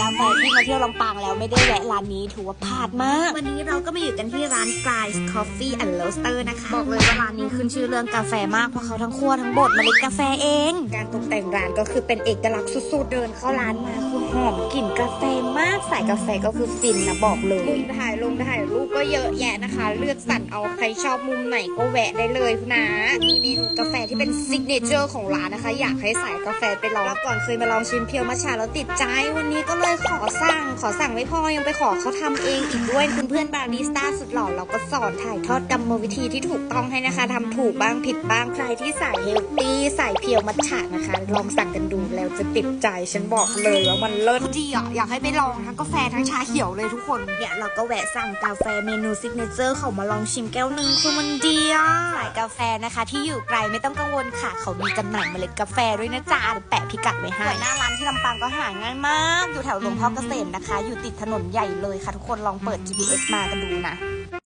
กาแฟที่มาเที่ยวลำปางแล้วไม่ได้แวะร้านนี้ถือว่าพลาดมาก วันนี้เราก็มาอยู่กันที่ร้าน Fry's Coffee and Roaster นะคะ บอกเลยว่าร้านนี้ขึ้นชื่อเรื่องกาแฟมาก เพราะเขาทั้งคั่วทั้งบดเมล็ดกาแฟเอง การตกแต่งร้านก็คือเป็นเอกลักษณ์สุดๆ เดินเข้าร้านมาคือหอมกลิ่นกาแฟมากสายกาแฟก็คือฟินนะบอกเลยมุมถ่ายลงถ่ายรูปก็เยอะแยะนะคะ เลือกสั่นเอาใครชอบมุมไหนก็แวะได้เลยคุณนะมีเมนูกาแฟที่เป็นซิกเนเจอร์ของร้านนะคะ อยากให้สายกาแฟไปลองก่อนเคยมาลองชิมเพียวมัชชาแล้วติดใจวันนี้ก็เลยขอสั่ง ขอสั่งไม่พอยังไปขอเขาทำเองอีกด้วยคุณเพื่อนบาริสต้าสุดหล่อเราก็สอนถ่ายทอดกรรมวิธีที่ถูกต้องให้นะคะทำถูกบ้างผิดบ้างใครที่สายเฮลตี้สายเพียวมัทฉะนะคะ ลองสั่งกันดูแล้วจะติดใจฉันบอกเลยว่ามันเลิศดีอะอยากให้ไปลองทั้งกาแฟทั้งชาเขียวเลยทุกคนเนี่ยเราก็แวะสั่งกาแฟเมนูซิกเนเจอร์เขามาลองชิมแก้วหนึ่งคือมันดีอะสายกาแฟนะคะ ที่อยู่ไกลไม่ต้องกังวลค่ะ เขามีจำหน่ายเมล็ดกาแฟด้วยนะจ๊ะแปะพิกัดไว้ให้หน้าร้านที่ลำปางก็หาง่ายมาก อยู่แถวหลวงพ่อเกษมนะคะ อยู่ติดถนนใหญ่เลยค่ะทุกคนลองเปิด GPS มากันดูนะ